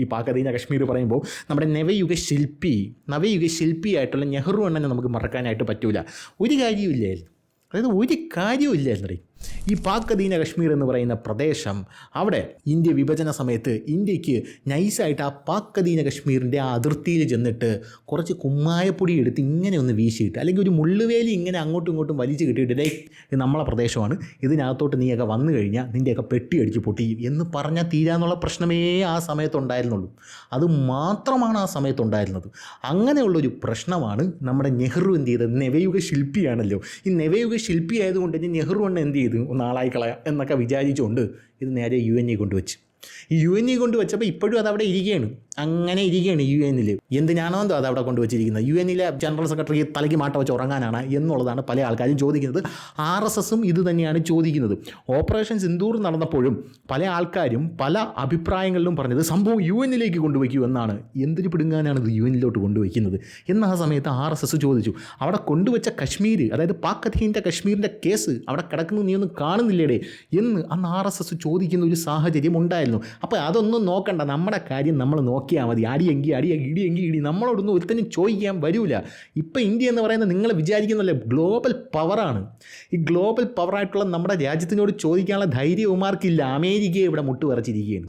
ഈ പാക് അധീന കശ്മീർ പറയുമ്പോൾ നമ്മുടെ നവയുഗ ശില്പി നവയുഗ ശില്പിയായിട്ടുള്ള നെഹ്റു അണ്ണനെ നമുക്ക് മറക്കാനായിട്ട് പറ്റൂല. ഒരു കാര്യമില്ലായിരുന്നു അതായത് ഒരു കാര്യമില്ലായിരുന്നു ഈ പാക് അധീന കശ്മീർ എന്ന് പറയുന്ന പ്രദേശം അവിടെ ഇന്ത്യ വിഭജന സമയത്ത് ഇന്ത്യയ്ക്ക് നൈസായിട്ട് ആ പാക് അധീന കശ്മീരിന്റെ ആ അതിർത്തിയിൽ ചെന്നിട്ട് കുറച്ച് കുമ്മായപ്പൊടി എടുത്ത് ഇങ്ങനെ ഒന്ന് വീശിയിട്ട് അല്ലെങ്കിൽ ഒരു മുള്ളുവേലി ഇങ്ങനെ അങ്ങോട്ടും ഇങ്ങോട്ടും വലിച്ചു കിട്ടിയിട്ട് ഡേ ഇത് നമ്മളെ പ്രദേശമാണ്. ഇതിനകത്തോട്ട് നീയൊക്കെ വന്നു കഴിഞ്ഞാൽ നിന്റെയൊക്കെ പെട്ടി അടിച്ച് പൊട്ടിയും എന്ന് പറഞ്ഞാൽ തീരാന്നുള്ള പ്രശ്നമേ ആ സമയത്തുണ്ടായിരുന്നുള്ളൂ. അത് മാത്രമാണ് ആ സമയത്തുണ്ടായിരുന്നത്. അങ്ങനെയുള്ളൊരു പ്രശ്നമാണ് നമ്മുടെ നെഹ്റു എന്ത് ചെയ്തത്? നെവയുഗ ശില്പിയാണല്ലോ. ഈ നെവയുഗ ശില്പി ആയതുകൊണ്ട് തന്നെ നെഹ്റു അണ്ണ എന്ത് ചെയ്തു? ഒന്ന് ആളായി കളയാം എന്നൊക്കെ വിചാരിച്ചുകൊണ്ട് ഇത് നേരെ യു എൻ ഇ കൊണ്ടുവച്ച്. യു എൻ ഇ കൊണ്ട് വെച്ചപ്പോൾ ഇപ്പോഴും അത് അവിടെ ഇരിക്കുകയാണ്. അങ്ങനെ ഇരിക്കുകയാണ് യു എനിൽ എന്തിനാണോ എന്തോ അത് അവിടെ കൊണ്ടുവച്ചിരിക്കുന്നത് യു എനിലെ ജനറൽ സെക്രട്ടറി തലയ്ക്ക് മാട്ട വെച്ച് ഉറങ്ങാനാണ് എന്നുള്ളതാണ് പല ആൾക്കാരും ചോദിക്കുന്നത്. ആർ എസ് എസും ഇത് തന്നെയാണ് ചോദിക്കുന്നത്. ഓപ്പറേഷൻ സിന്ദൂർ നടന്നപ്പോഴും പല ആൾക്കാരും പല അഭിപ്രായങ്ങളിലും പറഞ്ഞത് സംഭവം യു എന്നിലേക്ക് കൊണ്ടുവയ്ക്കൂ എന്നാണ്. എന്തിനു പിടുങ്ങാനാണ് ഇത് യു എന്നിലോട്ട് കൊണ്ടുവയ്ക്കുന്നത്? എന്ന് ആ സമയത്ത് ആർ എസ് എസ് ചോദിച്ചു. അവിടെ കൊണ്ടുവച്ച കശ്മീർ അതായത് പാക് അധീന്റെ കശ്മീരിന്റെ കേസ് അവിടെ കിടക്കുന്നത് നീ ഒന്നും കാണുന്നില്ലേടേ എന്ന് അന്ന് ആർ എസ് എസ് ചോദിക്കുന്ന ഒരു സാഹചര്യം ഉണ്ടായിരുന്നു അപ്പോൾ അതൊന്നും നോക്കണ്ട. നമ്മുടെ കാര്യം നമ്മൾ നോക്കിയാൽ മതി. അടിയെങ്കിൽ അടി ഇടിയെങ്കിൽ ഇടി നമ്മളോടൊന്നും ഒരുത്തനും ചോദിക്കാൻ വരില്ല ഇപ്പം ഇന്ത്യ എന്ന് പറയുന്നത് നിങ്ങൾ വിചാരിക്കുന്നല്ലേ ഗ്ലോബൽ പവറാണ്. ഈ ഗ്ലോബൽ പവറായിട്ടുള്ള നമ്മുടെ രാജ്യത്തിനോട് ചോദിക്കാനുള്ള ധൈര്യവുമാർക്കില്ല. അമേരിക്കയെ ഇവിടെ മുട്ടുപറച്ചിരിക്കുകയാണ്.